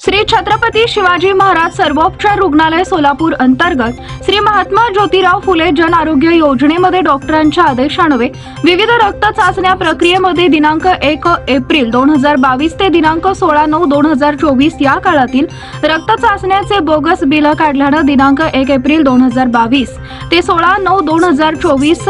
श्री छत्रपती शिवाजी महाराज सर्वोपचार रुग्णालय सोलापूर अंतर्गत श्री महात्मा ज्योतिराव फुले जन आरोग्य योजनेमध्ये डॉक्टरांच्या आदेशानवे विविध रक्त चाचण्या प्रक्रियेमध्ये दिनांक एक एप्रिल दोन हजार बावीस ते दिनांक सोळा नऊ दोन हजार चोवीस या काळातील रक्त चाचण्याचे बोगस बिल काढल्यानं दिनांक एक एप्रिल दोन हजार बावीस ते सोळा नऊ दोन हजार चोवीस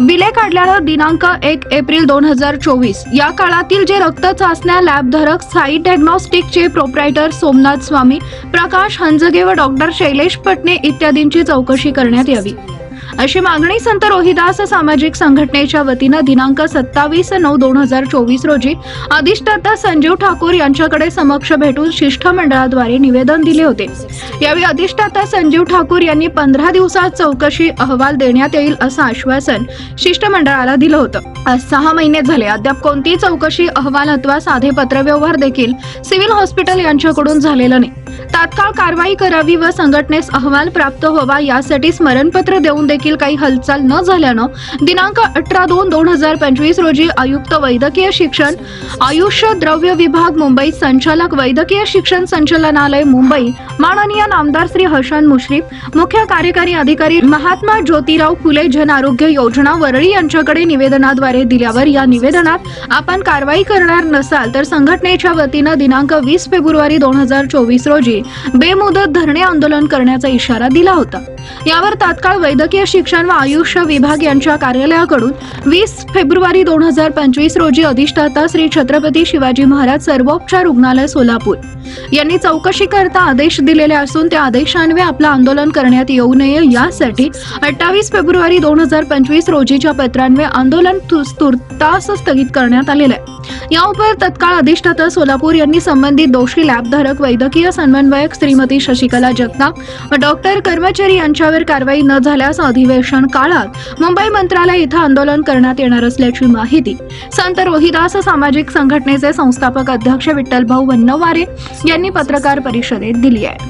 बिले काढल्यानं दिनांक एक एप्रिल दोन हजार चोवीस. या काळातील जे रक्त चाचण्या लॅबधारक साई डायग्नॉस्टिकचे प्रोप्रायटर सोमनाथ स्वामी प्रकाश हंजगे व डॉक्टर शैलेश पटणे इत्यादींची चौकशी करण्यात यावी. अशी मागणी संत रोहिदास सामाजिक संघटनेच्या वतीनं दिनांक सत्तावीस नऊ दोन हजार चोवीस रोजी अधिष्ठाता संजीव ठाकूर यांच्याकडे समक्ष भेटून शिष्टमंडळाद्वारे निवेदन दिले होते. यावेळी अधिष्ठाता संजीव ठाकूर यांनी पंधरा दिवसात चौकशी अहवाल देण्यात येईल असं आश्वासन शिष्टमंडळाला दिलं होतं. आज सहा महिने झाले अद्याप कोणतीही चौकशी अहवाल अथवा साधे पत्रव्यवहार देखील सिव्हिल हॉस्पिटल यांच्याकडून झालेला नाही. तात्काळ कारवाई करावी व संघटनेस अहवाल प्राप्त व्हावा यासाठी स्मरणपत्र देऊन देखील काही हालचाल न झाल्यानं दिनांक अठरा दोन दोन हजार पंचवीस रोजी आयुक्त वैद्यकीय शिक्षण आयुष्य द्रव्य विभाग मुंबई संचालक वैद्यकीय शिक्षण संचालनालय मुंबई माननीय नामदार श्री हसन मुश्रीफ मुख्य कार्यकारी अधिकारी महात्मा ज्योतिराव फुले जन आरोग्य योजना वरळी यांच्याकडे निवेदनाद्वारे दिल्यावर या निवेदनात आपण कारवाई करणार नसाल तर संघटनेच्या वतीनं दिनांक वीस फेब्रुवारी दोन हजार चोवीस रोजी बेमुदत धरणे आंदोलन करण्याचा इशारा दिला होता. यावर तात्काळ वैद्यकीय शिक्षण व आयुष्य विभाग यांच्या कार्यालयाकडून वीस फेब्रुवारी दोन हजार पंचवीस रोजी अधिष्ठाता श्री छत्रपती शिवाजी महाराज सर्वोपचार रुग्णालय सोलापूर. यांनी चौकशी करता आदेश दिलेले असून त्या आदेशान्वये आपलं आंदोलन करण्यात येऊ नये यासाठी अठ्ठावीस फेब्रुवारी दोन हजार पंचवीस रोजीच्या पत्रान्वये आंदोलन तास स्थगित करण्यात आलेलं आहे. या उपर तत्काळ अधिष्ठाता सोलापूर यांनी संबंधित दोषी लॅबधारक वैद्यकीय समन्वयक श्रीमती शशिकला जगताप व डॉक्टर कर्मचारी यांच्यावर कारवाई न झाल्यास अधिवेशन काळात मुंबई मंत्रालय इथं आंदोलन करण्यात येणार असल्याची माहिती संत रोहिदास सामाजिक संघटनेचे संस्थापक अध्यक्ष विठ्ठलभाऊ वन्नवारे यांनी पत्रकार परिषदेत दिली आहे.